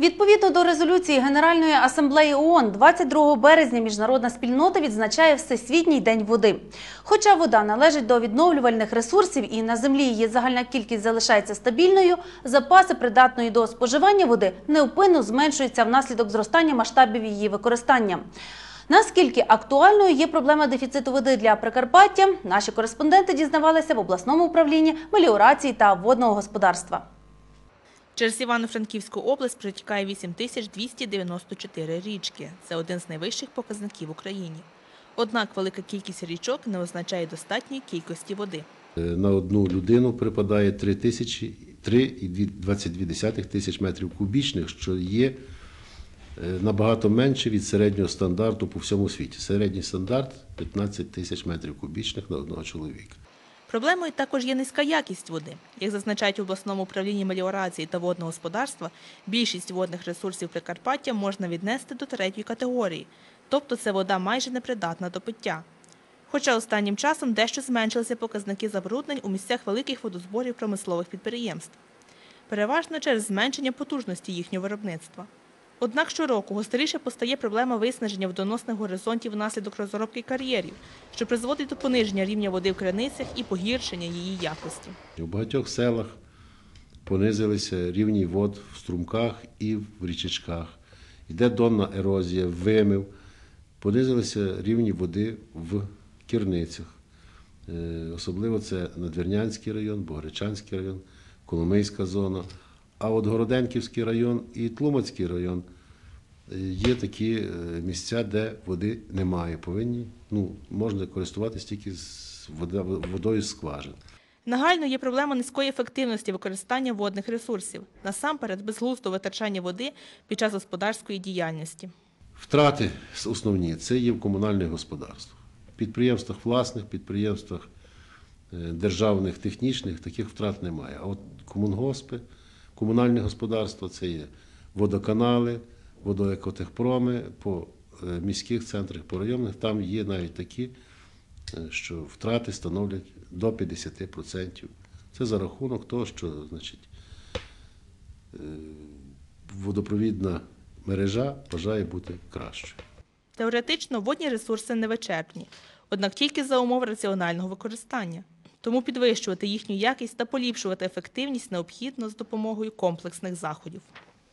Відповідно до резолюції Генеральної асамблеї ООН, 22 березня міжнародна спільнота відзначає Всесвітній день води. Хоча вода належить до відновлювальних ресурсів і на землі її загальна кількість залишається стабільною, запаси придатної до споживання води невпинно зменшуються внаслідок зростання масштабів її використання. Наскільки актуальною є проблема дефіциту води для Прикарпаття, наші кореспонденти дізнавалися в обласному управлінні меліорації та водного господарства. Через Івано-Франківську область протікає 8294 річки. Це один з найвищих показників в Україні. Однак велика кількість річок не означає достатньої кількості води. Е, На одну людину припадає 3 тисячі 3,22 тисяч метрів кубічних, що є е, набагато менше від середнього стандарту по всьому світі. Середній стандарт 15 тисяч метрів кубічних на одного чоловіка. Проблемою також є низька якість води. Як зазначають в обласному управлінні меліорації та водного господарства, більшість водних ресурсів Прикарпаття можна віднести до третьої категорії, тобто це вода майже непридатна до пиття. Хоча останнім часом дещо зменшилися показники забруднень у місцях великих водозборів промислових підприємств, переважно через зменшення потужності їхнього виробництва. Однак щороку гостріше постає проблема виснаження водоносних горизонтів внаслідок розробки кар'єрів, що призводить до пониження рівня води в криницях і погіршення її якості. У багатьох селах понизилися рівні вод в струмках і в річечках. Йде донна ерозія, вимив. Понизилися рівні води в кірницях. Е, Особливо це Надвірнянський район, Богоречанський район, Коломийська зона. А от Городенківський район і Тлумацький район е, є такі е, місця, де води немає. Повинні, ну, можна користуватися тільки з водою з скважин. Нагально є проблема низької ефективності використання водних ресурсів, насамперед безглуздо витрачання води під час господарської діяльності. Втрати основні це є в комунальних господарствах. Підприємствах власних, підприємствах е, державних, технічних таких втрат немає. А от комунгоспи, комунальне господарство це є водоканали, водоекотехпроми по е, міських центрах, по районних. Там є навіть такі, е, що втрати становлять до 50%. Це за рахунок того, що значить, е, водопровідна мережа бажає бути кращою. Теоретично водні ресурси не вичерпні, однак тільки за умов раціонального використання. Тому підвищувати їхню якість та поліпшувати ефективність необхідно з допомогою комплексних заходів.